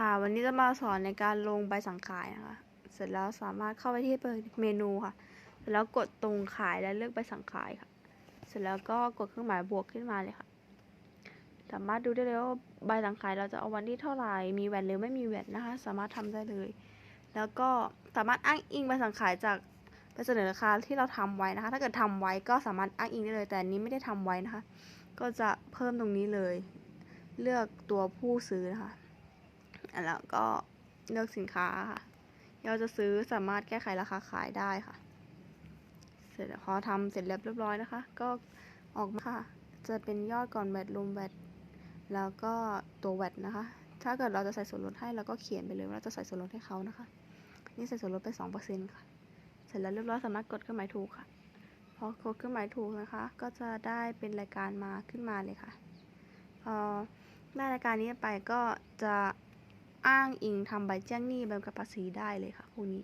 ค่ะ วันนี้จะมาสอนในการลงใบสั่งขายนะคะ เสร็จแล้วสามารถเข้าไปที่เมนูค่ะ เสร็จแล้วกดตรงขายและเลือกใบสั่งขายค่ะ เสร็จแล้วก็กดเครื่องหมายบวกขึ้นมาเลยค่ะ สามารถดูได้เลยว่าใบสั่งขายเราจะเอาวันที่เท่าไหร่ มีแวดหรือไม่มีแวดนะคะ สามารถทำได้เลย แล้วก็สามารถอ้างอิงใบสั่งขายจากใบเสนอราคาที่เราทำไว้นะคะ ถ้าเกิดทำไว้ก็สามารถอ้างอิงได้เลย แต่นี้ไม่ได้ทำไว้นะคะ ก็จะเพิ่มตรงนี้เลย เลือกตัวผู้ซื้อนะคะ แล้วก็เลือกสินค้าค่ะเราจะซื้อสามารถแก้ไขราคาขายได้ค่ะ เสร็จพอทำเสร็จเรียบร้อยนะคะ ก็ออกมาค่ะ จะเป็นยอดก่อนแวดรวมแวดแล้วก็ตัวแวดนะคะ ถ้าเกิดเราจะใส่ส่วนลดให้เราก็เขียนไปเลยว่าเราจะใส่ส่วนลดให้เขานะคะ นี่ใส่ส่วนลดไปสองเปอร์เซ็นค่ะ เสร็จแล้วเรียบร้อยสามารถกดเครื่องหมายถูกค่ะ พอกดเครื่องหมายถูกนะคะ ก็จะได้เป็นรายการมาขึ้นมาเลยค่ะพอได้รายการนี้ไปก็จะ อ้างอิงทำใบแจ้งหนี้ใบกำกับภาษีได้เลยค่ะพวกนี้